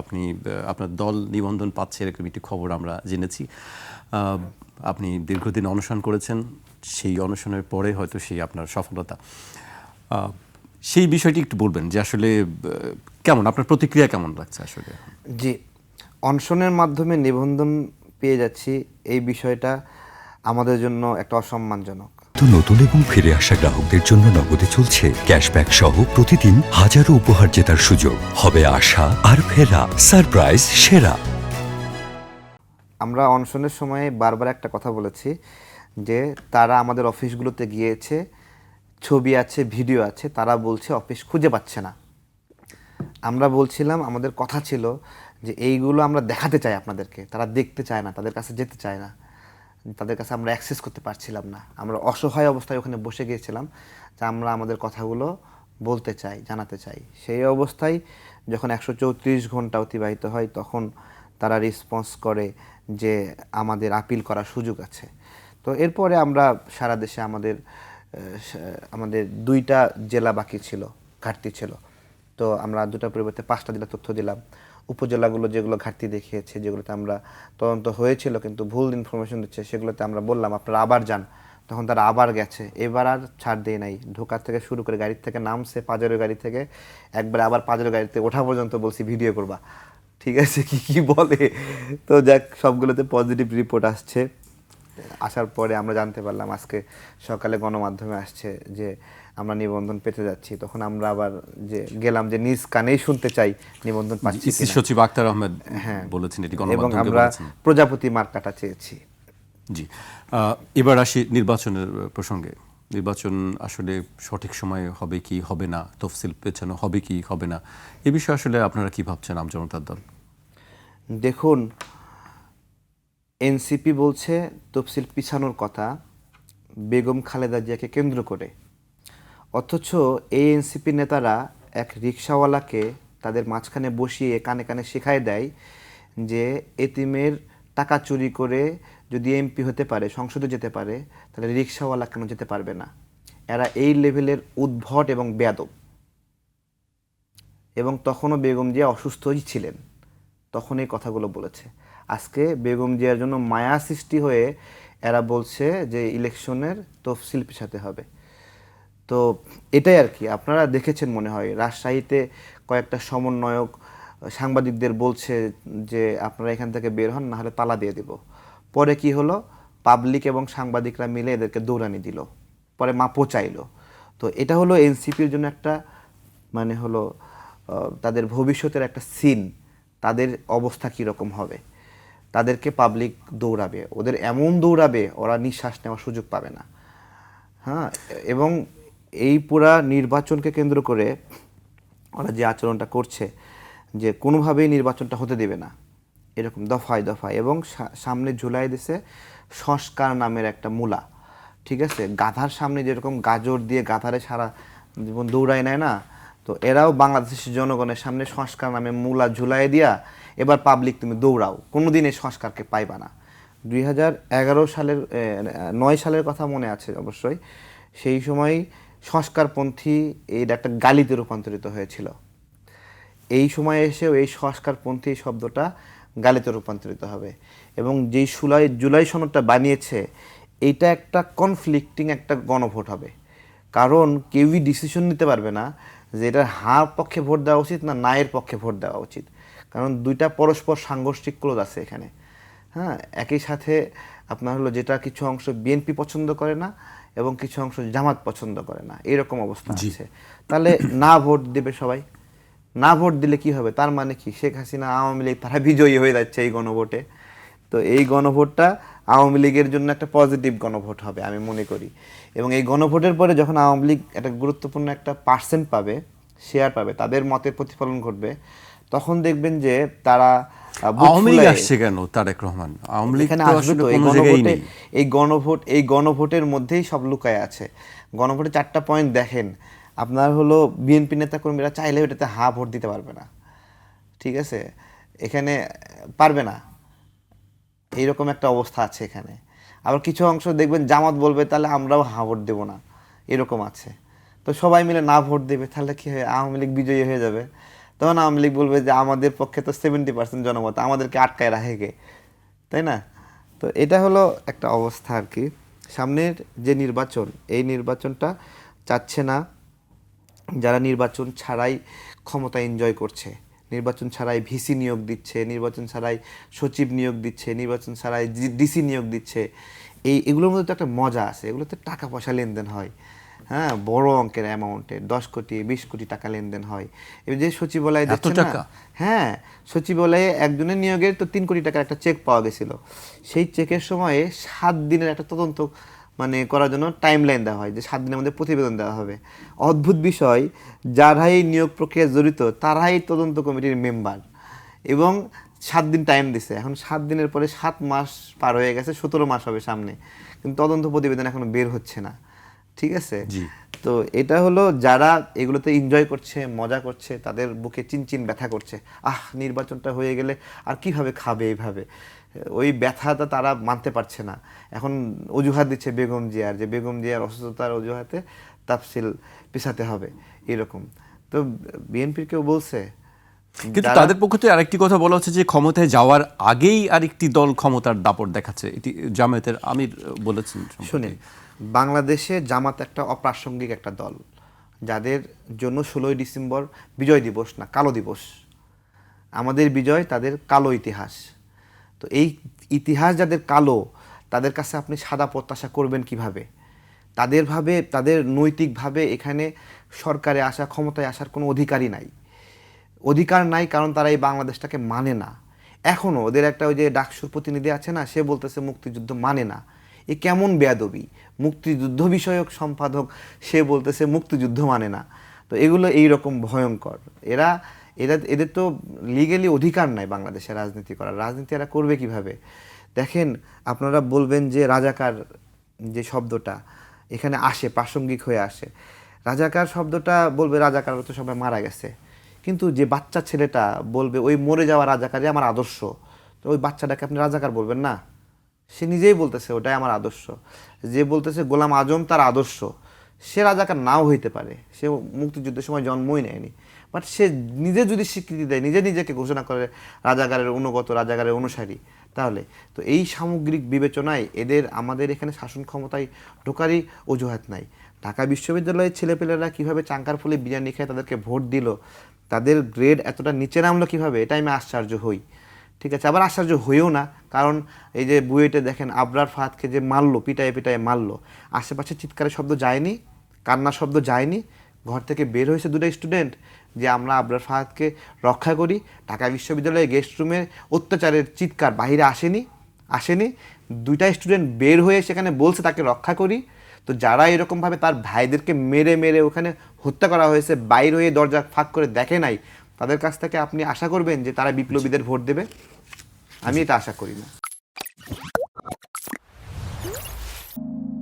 আপনি আপনার দল নিবন্ধন পাচ্ছে এরকম একটি খবর আমরা জেনেছি। আপনি দীর্ঘদিন অনশন করেছেন, সেই অনশনের পরে হয়তো সেই আপনার সফলতা। সেই বিষয়টি একটু বলবেন যে আসলে কেমন, আপনার প্রতিক্রিয়া কেমন লাগছে আসলে? জি, অনশনের মাধ্যমে নিবন্ধন পেয়ে যাচ্ছি, এই বিষয়টা আমাদের জন্য একটা অসম্মানজনক। তো নতুন এবং ফিরে আসা গ্রাহকদের জন্য নগদে চলছে ক্যাশব্যাক সহ প্রতিদিন হাজারো উপহার জেতার সুযোগ। হবে আশা আর ফেরা, সারপ্রাইজ, সেরা। আমরা অনশনের সময় বারবার একটা কথা বলেছি যে তারা আমাদের অফিসগুলোতে গিয়েছে, ছবি আছে, ভিডিও আছে, তারা বলছে অফিস খুঁজে পাচ্ছে না। আমরা বলছিলাম, আমাদের কথা ছিল যে এইগুলো আমরা দেখাতে চাই আপনাদেরকে, তারা দেখতে চায় না, তাদের কাছে যেতে চায় না। তাদের কাছে আমরা অ্যাক্সেস করতে পারছিলাম না। আমরা অসহায় অবস্থায় ওখানে বসে গিয়েছিলাম, যে আমরা আমাদের কথাগুলো বলতে চাই, জানাতে চাই। সেই অবস্থায় যখন একশো চৌত্রিশ ঘণ্টা অতিবাহিত হয়, তখন তারা রেসপন্স করে যে আমাদের আপিল করার সুযোগ আছে। তো এরপরে আমরা সারা দেশে আমাদের আমাদের দুইটা জেলা বাকি ছিল, ঘাটতি ছিল। তো আমরা দুটার পরিবর্তে পাঁচটা জেলা তথ্য দিলাম। উপজেলাগুলো যেগুলো ঘাটতি দেখিয়েছে, যেগুলোতে আমরা তদন্ত হয়েছিল কিন্তু ভুল ইনফরমেশন দিচ্ছে, সেগুলোতে আমরা বললাম, আপনারা আবার যান। তখন তারা আবার গেছে। এবার আর ছাড় দিয়ে নাই। ঢোকার থেকে শুরু করে গাড়ি থেকে নামছে পাজারের গাড়ি থেকে। একবার আবার পাজারের গাড়িতে ওঠা পর্যন্ত বলছি, ভিডিও করবা। ঠিক আছে, কি কি বলে? তো যাক, সবগুলোতে পজিটিভ রিপোর্ট আসছে। আসার পরে আমরা জানতে পারলাম, আজকে সকালে গণমাধ্যমে আসছে যে আমরা নিবন্ধন পেতে যাচ্ছি তখন আমরা আবার যে গেলাম যে নিজ কানেই শুনতে চাই নিবন্ধন পাচ্ছি সচিব আক্তার আহমেদ হ্যাঁ। বলেছেন এটি এবং আমরা প্রজাপতি মার্কাটা চেয়েছি। জি। এবার আসি নির্বাচনের প্রসঙ্গে। নির্বাচন আসলে সঠিক সময়ে হবে কি হবে না তফসিল পেছানো হবে কি হবে না এ বিষয়ে আসলে আপনারা কি ভাবছেন আমজনতার দল? দেখুন এনসিপি বলছে তফসিল পিছানোর কথা বেগম খালেদা জিয়াকে কেন্দ্র করে। অথচ এই এনসিপি নেতারা এক রিক্সাওয়ালাকে তাদের মাঝখানে বসিয়ে কানে কানে শেখায় দেয় যে এতিমের টাকা চুরি করে যদি এমপি হতে পারে, সংসদে যেতে পারে, তাহলে রিক্সাওয়ালা কেন যেতে পারবে না? এরা এই লেভেলের উদ্ভট এবং বেয়াদব। এবং তখনও বেগম জিয়া অসুস্থই ছিলেন। তখন এই কথাগুলো বলেছে। আজকে বেগম জিয়ার জন্য মায়া সৃষ্টি হয়ে এরা বলছে যে ইলেকশনের তফসিল পেছাতে হবে। তো এটাই আর কি। আপনারা দেখেছেন মনে হয়, রাজশাহীতে কয়েকটা সমন্বয়ক সাংবাদিকদের বলছে যে, আপনারা এখান থেকে বের হন না হলে তালা দিয়ে দিব। পরে কি হলো? পাবলিক এবং সাংবাদিকরা মিলে এদেরকে দৌড়ানি দিল। পরে মাপও চাইলো তো এটা হলো এনসিপির জন্য একটা মানে হলো তাদের ভবিষ্যতের একটা সিন, তাদের অবস্থা কীরকম হবে। তাদেরকে পাবলিক দৌড়াবে। ওদের এমন দৌড়াবে, ওরা নিঃশ্বাস নেওয়ার সুযোগ পাবে না। হ্যাঁ এবং এই পুরা নির্বাচনকে কেন্দ্র করে ওরা যে আচরণটা করছে, যে কোনোভাবেই নির্বাচনটা হতে দেবে না, এরকম দফায় দফায় এবং সামনে জুলাই দেশে সংস্কার নামের একটা মূলা, ঠিক আছে? গাধার সামনে যেরকম গাজর দিয়ে গাধারে সারা জীবন দৌড়ায় নেয় না, তো এরাও বাংলাদেশের জনগণের সামনে সংস্কার নামে মূলা ঝুলাই দিয়া এবার পাবলিক তুমি দৌড়াও, কোনোদিন এই সংস্কারকে পাইবা না। দুই হাজার এগারো সালের নয় সালের কথা মনে আছে অবশ্যই, সেই সময় সংস্কারপন্থী এর একটা গালিতে রূপান্তরিত হয়েছিল। এই সময়ে এসেও এই সংস্কারপন্থী শব্দটা গালিতে রূপান্তরিত হবে এবং যেই জুলাই জুলাই সনদটা বানিয়েছে, এইটা একটা কনফ্লিক্টিং একটা গণভোট হবে। কারণ কেউই ডিসিশন নিতে পারবে না যে এটার হার পক্ষে ভোট দেওয়া উচিত না নায়ের পক্ষে ভোট দেওয়া উচিত। কারণ দুইটা পরস্পর সাংঘর্ষিক ক্লোজ আছে এখানে। হ্যাঁ একই সাথে আপনার হলো যেটা কিছু অংশ বিএনপি পছন্দ করে না এবং কিছু অংশ জামাত পছন্দ করে না। এরকম অবস্থা আছে। তাহলে না ভোট দেবে সবাই? না ভোট দিলে কি হবে? তার মানে কি? শেখ হাসিনা আওয়ামী লীগ তারা বিজয়ী হয়ে যাচ্ছে এই গণভোটে। তো এই গণভোটটা আওয়ামী লীগের জন্য একটা পজিটিভ গণভোট হবে আমি মনে করি। এবং এই গণভোটের পরে যখন আওয়ামী লীগ একটা গুরুত্বপূর্ণ একটা পার্সেন্ট পাবে শেয়ার পাবে তাদের মতের প্রতিফলন ঘটবে তখন দেখবেন যে তারা আওয়ামী লীগ আসছে কেন তারেক রহমান? আওয়ামী লীগ কোনো জায়গায় নেই। এই গণভোট এই গণভোটের মধ্যেই সব লুকায় আছে। গণভোটে চারটা পয়েন্ট দেখেন। আপনার হলো বিএনপি নেতা কর্মীরা চাইলে এটাতে হা ভোট দিতে পারবে না। ঠিক আছে? এখানে পারবে না। এইরকম একটা অবস্থা আছে এখানে। আবার কিছু অংশ দেখবেন জামাত বলবে তাহলে আমরাও হা ভোট দেবো না। এরকম আছে। তো সবাই মিলে না ভোট দেবে তাহলে কি হয়? আওয়ামী লীগ বিজয়ী হয়ে যাবে। তখন আওয়ামী লীগ বলবে যে আমাদের পক্ষে তো সেভেন্টি পার্সেন্ট জনমত, আমাদেরকে আটকায় রাখে কে? তাই না? তো এটা হলো একটা অবস্থা আর কি। সামনের যে নির্বাচন, এই নির্বাচনটা চাচ্ছে না যারা নির্বাচন ছাড়াই ক্ষমতা এনজয় করছে। নির্বাচন ছাড়াই ভিসি নিয়োগ দিচ্ছে, নির্বাচন ছাড়াই সচিব নিয়োগ দিচ্ছে, নির্বাচন ছাড়াই ডিসি নিয়োগ দিচ্ছে। এই, এগুলোর মধ্যে তো একটা মজা আছে, এগুলোতে টাকা পয়সা লেনদেন হয়। হ্যাঁ বড় অঙ্কের অ্যামাউন্টের দশ কোটি বিশ কোটি টাকা লেনদেন হয়। এবার যে সচিবালয় টাকা? না হ্যাঁ সচিবালয়ে একজনের নিয়োগের তো তিন কোটি টাকার একটা চেক পাওয়া গেছিল। সেই চেকের সময়ে সাত দিনের একটা তদন্ত মানে করার জন্য টাইম লাইন দেওয়া হয় যে সাত দিনের মধ্যে প্রতিবেদন দেওয়া হবে। অদ্ভুত বিষয় যারাই এই নিয়োগ প্রক্রিয়া জড়িত তারাই তদন্ত কমিটির মেম্বার এবং সাত দিন টাইম দিছে। এখন সাত দিনের পরে সাত মাস পার হয়ে গেছে সতেরো মাস হবে সামনে। কিন্তু তদন্ত প্রতিবেদন এখনও বের হচ্ছে না। ঠিক আছে? তো এটা হলো যারা এগুলোতে এনজয় করছে মজা করছে তাদের বুকে চিনচিন ব্যথা করছে। আহ নির্বাচনটা হয়ে গেলে আর কীভাবে খাবে এইভাবে? ওই ব্যথাটা তারা মানতে পারছে না। এখন অজুহাত দিচ্ছে বেগম জিয়ার যে বেগম জিয়ার অসুস্থতার অজুহাতে তাফসিল পিছাতে হবে এরকম। তো বিএনপির কেউ বলছে কিন্তু তাদের পক্ষ থেকে আরেকটি কথা বলা হচ্ছে যে ক্ষমতায় যাওয়ার আগেই আরেকটি দল ক্ষমতার দাপট দেখাচ্ছে। এটি জামায়াতের আমির বলেছেন সম্প্রতি। বাংলাদেশে জামাত একটা অপ্রাসঙ্গিক একটা দল, যাদের জন্য ষোলোই ডিসেম্বর বিজয় দিবস না, কালো দিবস। আমাদের বিজয় তাদের কালো ইতিহাস। তো এই ইতিহাস যাদের কালো, তাদের কাছে আপনি সাদা প্রত্যাশা করবেন কীভাবে? তাদের ভাবে, তাদের নৈতিকভাবে এখানে সরকারে আসা, ক্ষমতায় আসার কোনো অধিকারই নাই। অধিকার নাই কারণ তারা এই বাংলাদেশটাকে মানে না। এখনও ওদের একটা ওই যে ডাকসুর প্রতিনিধি আছে না, সে বলতেছে মুক্তিযুদ্ধ মানে না। এ কেমন বেয়াদবি? মুক্তিযুদ্ধ বিষয়ক সম্পাদক, সে বলতেছে মুক্তিযুদ্ধ মানে না। তো এগুলো এই রকম ভয়ঙ্কর। এরা এরা, এদের তো লিগেলি অধিকার নাই বাংলাদেশে রাজনীতি করার। রাজনীতি এরা করবে কীভাবে? দেখেন, আপনারা বলবেন যে রাজাকার যে শব্দটা এখানে আসে, প্রাসঙ্গিক হয়ে আসে। রাজাকার শব্দটা বলবে রাজাকার তো সবাই মারা গেছে। কিন্তু যে বাচ্চা ছেলেটা বলবে, ওই মরে যাওয়া রাজাকারই আমার আদর্শ। তো ওই বাচ্চাটাকে আপনি রাজাকার বলবেন না? সে নিজেই বলতেছে, ওটাই আমার আদর্শ। যে বলতেছে, গোলাম আজম তার আদর্শ। সে রাজাকার নাও হইতে পারে। সে মুক্তিযুদ্ধের সময় জন্মই নেয়নি। বাট সে নিজে যদি স্বীকৃতি দেয়, নিজে নিজেকে ঘোষণা করে রাজাগারের অনুগত, রাজাগারের অনুসারী, তাহলে? তো এই সামগ্রিক বিবেচনায় এদের, আমাদের এখানে শাসন ক্ষমতায় ঢোকারই অজুহাত নাই। ঢাকা বিশ্ববিদ্যালয়ের ছেলেপেলেরা কীভাবে চাঙ্কার ফুলে বিরিয়ানি খেয়ে তাদেরকে ভোট দিল, তাদের গ্রেড এতটা নিচে নামলো কীভাবে? এটাই আমি আশ্চর্য হই। ঠিক আছে? আবার আশ্চর্য হয়েও না, কারণ এই যে বুয়েটে দেখেন আবরার ফাহাদকে যে মারলো, পিটায়ে পিটায়ে মারলো, আশেপাশে চিৎকারের শব্দ যায়নি, কান্নার শব্দ যায়নি, ঘর থেকে বের হয়েছে দুটো স্টুডেন্ট যে আমরা আবরার ফাহাদকে রক্ষা করি। ঢাকা বিশ্ববিদ্যালয়ে গেস্ট রুমে অত্যাচারের চিৎকার বাইরে আসেনি আসেনি। দুইটা স্টুডেন্ট বের হয়ে সেখানে বলছে তাকে রক্ষা করি। তো যারা এরকমভাবে তার ভাইদেরকে মেরে মেরে ওখানে হত্যা করা হয়েছে, বাইর হয়ে দরজা ফাঁক করে দেখে নাই তাদের কাছ থেকে আপনি আশা করবেন যে তারা বিপ্লবীদের ভোট দেবে? আমি এটা আশা করি না।